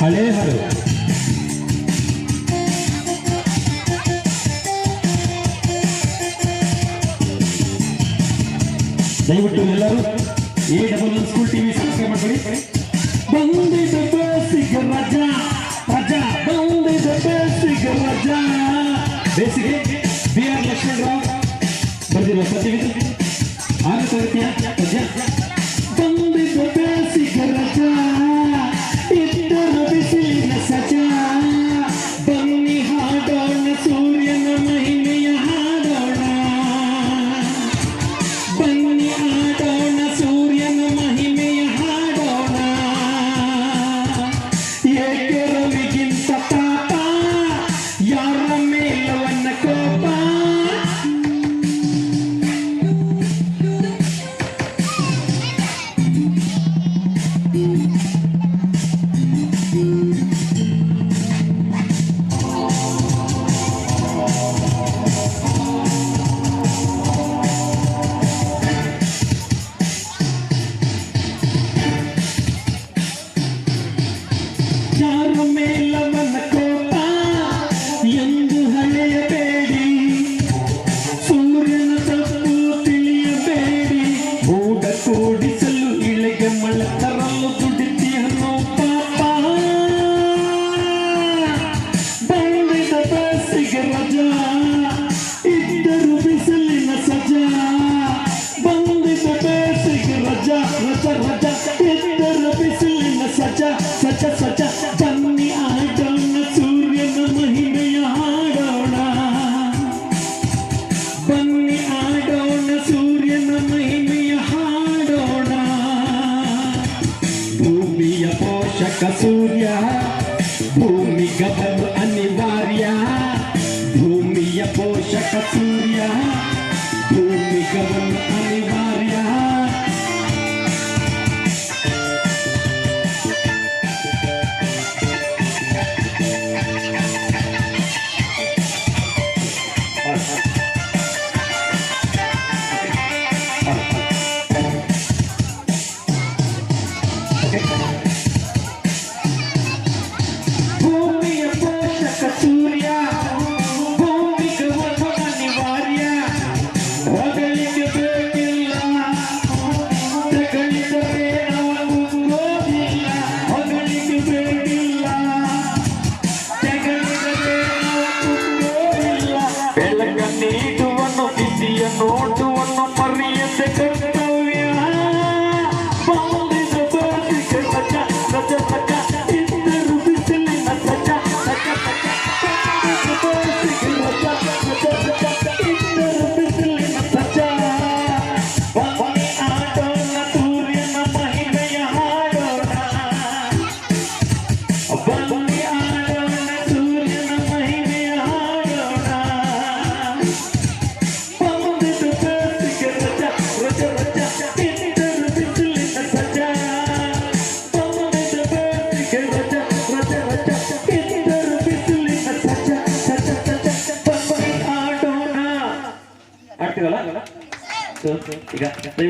ಹಳೇ ಹರು. ದಯವಿಟ್ಟು ಎಲ್ಲರೂ A double school TV subscribe ಮಾಡಿ ಬಂದಿದ್ದ ಬೇಸಿಗೆ ರಜಾ. ರಜಾ. ಬಂದಿದ್ದ ಬೇಸಿಗೆ ರಜಾ. ಬೇಸಿಗೆ, ಬಿ ಆರ್ ಲಕ್ಷ್ಮಣರಾವ್. ಬರ್ದಿರೋ ಸದ್ಯವಿದೆ. Fragezeichen, ja, ja. ಭೂಮಿ ಗಬಲು ಅನಿವಾರ್ಯ ಭೂಮಿಯ ಪೋಷಕ ಸೂರ್ಯ ಭೂಮಿ ಗಬಲು 你看。